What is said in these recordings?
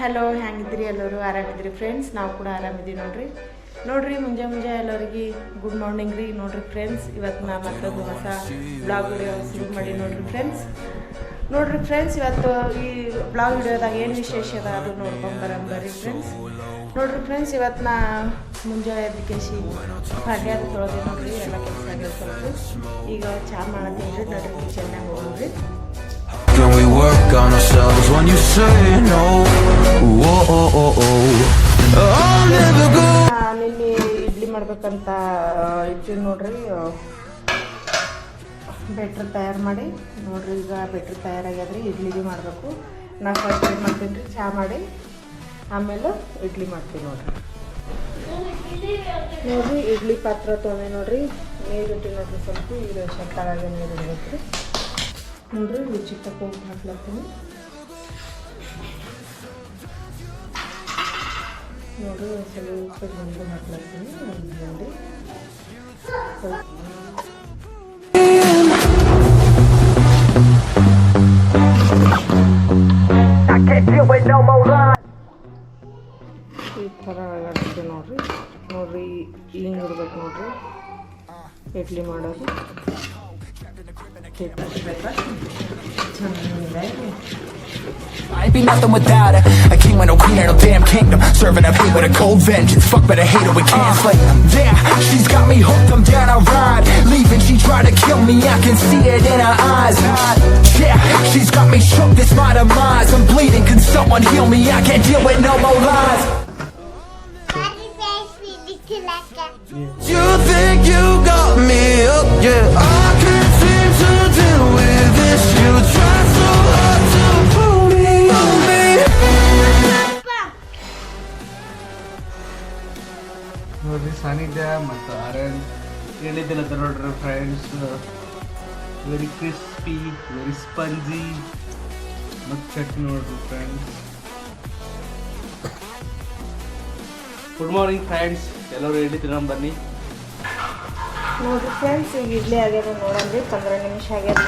Hello ಹೆಂಗಿದ್ರಿ ಎಲ್ಲರೂ? ಆರಾಮಿದ್ರಿ friends ನಾವು ಕೂಡ ಆರಾಮಿದ್ದೀವಿ ನೋಡ್ರಿ. ನೋಡ್ರಿ ಮುಂಜಾ ಮುಂಜೆ ಎಲ್ಲರಿಗೆ ಗುಡ್ ಮಾರ್ನಿಂಗ್ ರೀ. ನೋಡ್ರಿ ಫ್ರೆಂಡ್ಸ್ ಇವತ್ತು ನಾ ಮತ್ತೊಂದು ಹೊಸ ಬ್ಲಾಗ್ ವಿಡಿಯೋ ಶುರು ಮಾಡಿ ನೋಡ್ರಿ ಫ್ರೆಂಡ್ಸ್ ನೋಡ್ರಿ ಫ್ರೆಂಡ್ಸ್ ಇವತ್ತು ಈ ಬ್ಲಾಗ್ ವಿಡಿಯೋದಾಗ ಏನು ವಿಶೇಷ ಅದ ಅದು ನೋಡ್ಕೊಂಡು ಬರ್ರಿ ಫ್ರೆಂಡ್ಸ್ ನೋಡ್ರಿ ಫ್ರೆಂಡ್ಸ್ ಇವತ್ತು ನಾ ಮುಂಜಾನೆ ಎದ್ದಿಕೇಶಿ ಹಾಗೆ ಅದು ತೊಳೆದೆ ನೋಡ್ರಿ, ಎಲ್ಲ ಕೆಲಸ ಈಗ ಚಹಾ ಮಾಡತ್ತೀನಿ ರೀ ನೋಡ್ರಿ ಚೆನ್ನಾಗಿ ಹೋಗ್ರಿ work on ourselves when you say no? Whoa, oh, oh, oh. I'll never go. Idli ಮಾಡ್ಬೇಕಂತ ಇಟ್ಟಿನಿ ನೋಡ್ರಿ ಬೆಟ್ರ್ ತಯಾರು ಮಾಡಿ ನೋಡ್ರಿ ಈಗ ಬೆಟ್ರ್ ತಯಾರಾಗ್ಯದ್ರಿ ಇಡ್ಲಿಗೆ ಮಾಡಬೇಕು ನಾ ಫಸ್ಟ್ ಏನು ಮಾಡ್ತೀನಿ ರೀ ಚಹಾ ಮಾಡಿ ಆಮೇಲೆ ಇಡ್ಲಿ ಮಾಡ್ತೀನಿ ನೋಡ್ರಿ ನೋಡ್ರಿ ಇಡ್ಲಿ ಪಾತ್ರ ತೊಗೊಂಡೆ ನೋಡ್ರಿ ನೀರು ಇಟ್ಟು ನೋಡ್ರಿ ಸ್ವಲ್ಪ ಈಗ ಶಕ್ತಾಗ ನೀರು ಇಡ್ಬೇಕು ರೀ ನೋಡ್ರಿ ರುಚಿ ತಗೊಂಡು ಹಾಕ್ಲತ್ತೀನಿ. ನೋಡ್ರಿ ಸ್ವಲ್ಪ ಗಂಟು ಹಾಕ್ಲತ್ತೀನಿ ನೋಡಿ ಈ ಥರ ಅಳಗಾಡ್ತೀವಿ ನೋಡ್ರಿ. ನೋಡ್ರಿ, ಹಿಂಗೆ ಇಡ್ಬೇಕು ನೋಡ್ರಿ. ಇಡ್ಲಿ ಮಾಡೋದು. I'd be nothing without her. A king with no queen and no damn kingdom. Serving up hate with a cold vengeance. Fuck, but I hate her, we can't slay. Yeah, she's got me hooked, I'm down, I ride. Leaving, she tried to kill me, I can see it in her eyes. Yeah, she's got me shook, this my demise. I'm bleeding, can someone heal me? I can't deal with no more lies. Happy face, sweetie Tilaka. You think you ನೋಡ್ರಿ ಸಾನ್ನಿಧ್ಯ ಮತ್ತು ಆರ್ಯನ್. ಹೇಳಿದ್ದಿಲ್ಲ ನೋಡ್ರಿ friends very crispy very spongy ಮತ್ತು ಚಟ್ನಿ ನೋಡ್ರಿ friends good morning friends ಎಲ್ಲರೂ ಹೇಳಿದ್ರು ಬನ್ನಿ? ನೋಡ್ರಿ ಫ್ರೆಂಡ್ಸ್ ಈಗ ಇಡ್ಲಿ ಆಗ್ಯದ ನೋಡಿ ಪಂದ್ರ ನಿಮಿಷ ಆಗ್ಯದ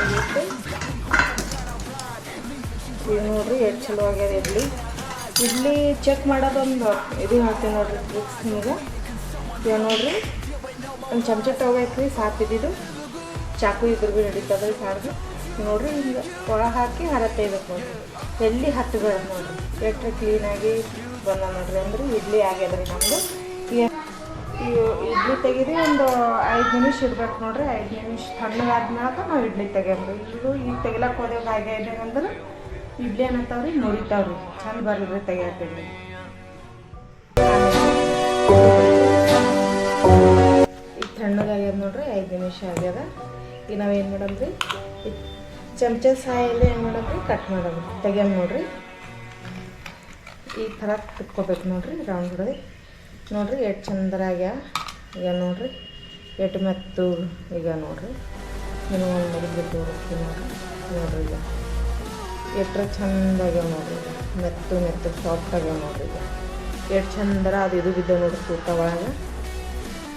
ಈಗ ನೋಡ್ರಿ ಎಷ್ಟು ಚಲೋ ಆಗ್ಯದ ಇಡ್ಲಿ. ಇಡ್ಲಿ ಚೆಕ್ ಮಾಡೋದೊಂದು ಇದು ಹೇಳ್ತೀನಿ ನೋಡ್ರಿ ಟ್ರಿಕ್ಸ್ ನಿಮಗೆ. ಇವಾಗ ನೋಡ್ರಿ. ಒಂದು ಚಮಚ ತಗೋಬೇಕ್ರಿ ಸಾಪ್ ಇದ್ದಿದ್ದು ಚಾಕು ಇದ್ರ ಭೀ ನಡೀತದೆ ಸಾರ್ದು. ನೋಡ್ರಿ ಹಿಂಗೆ ಒಳ ಹಾಕಿ ಹರ ತೆಗಿಬೇಕು ನೋಡ್ರಿ. ಎಲ್ಲಿ ಹತ್ತಬೇಡ ನೋಡ್ರಿ. ಎಷ್ಟು ಕ್ಲೀನಾಗಿ ಬಂದ ನೋಡ್ರಿ ಅಂದ್ರೆ ಇಡ್ಲಿ ಆಗ್ಯದ್ರಿ ನಮ್ದು. ಇಡ್ಲಿ ತೆಗೀರಿ ಒಂದು ಐದು ನಿಮಿಷ ಇಡ್ಬೇಕು ನೋಡ್ರಿ. ಐದು ನಿಮಿಷ ತಣ್ಣಗಾದ್ಮ್ಯಾಗ ನಾವು ಇಡ್ಲಿ ತೆಗಿಯಮ್ರಿ ಇದು ಈಗ ತೆಗಿಲಕ್ಕೆ ಹೋದಾಗ ಅಂದ್ರೆ ಇಡ್ಲಿ ಏನಂತಾವ್ರಿ ನೋಡಿತಾವ್ರಿ ಚಂದ ಬರ್ರಿ ತೆಗಿಯಕ್ಕೆ ನಿಮಿಷ ಆಗ್ಯದ. ಈಗ ನಾವೇನು ಮಾಡಮ್ರಿ ಈ ಚಮಚ ಸಾಯಲ್ಲಿ ಏನು ಮಾಡಮ್ರಿ ಕಟ್ ಮಾಡೋದು ತೆಗಿಯಮ್ ನೋಡ್ರಿ. ಈ ಥರ ತಿಕ್ಕೋಬೇಕು ನೋಡ್ರಿ ರೌಂಡ್ ಹೊಡೆದು ನೋಡ್ರಿ ಎಷ್ಟು ಚಂದರಾಗ್ಯ ಈಗ ನೋಡ್ರಿ. ಎಷ್ಟು ಮೆತ್ತು? ಈಗ ನೋಡ್ರಿ. ನೀವು ಒಂದು ಮಡಿಗೆ ತೋರಿಸ್ತೀನಿ ನೋಡ್ರಿ. ನೋಡ್ರಿ ಈಗ. ಎಟ್ರ ಚಂದಾಗ್ಯಾವ ನೋಡ್ರಿ ಮೆತ್ತು ಮೆತ್ತು ಸಾಫ್ಟ್ ಆಗ್ಯಾವ ನೋಡ್ರಿ ಈಗ. ಎಷ್ಟು ಚಂದರ ಅದು ಇದು ಬಿದ್ದ ನೋಡ್ರಿ ತೂತ ಒಳಗೆ.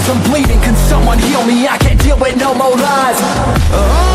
demise. I'm bleeding, can someone heal me? I can't deal with no more lies. I'll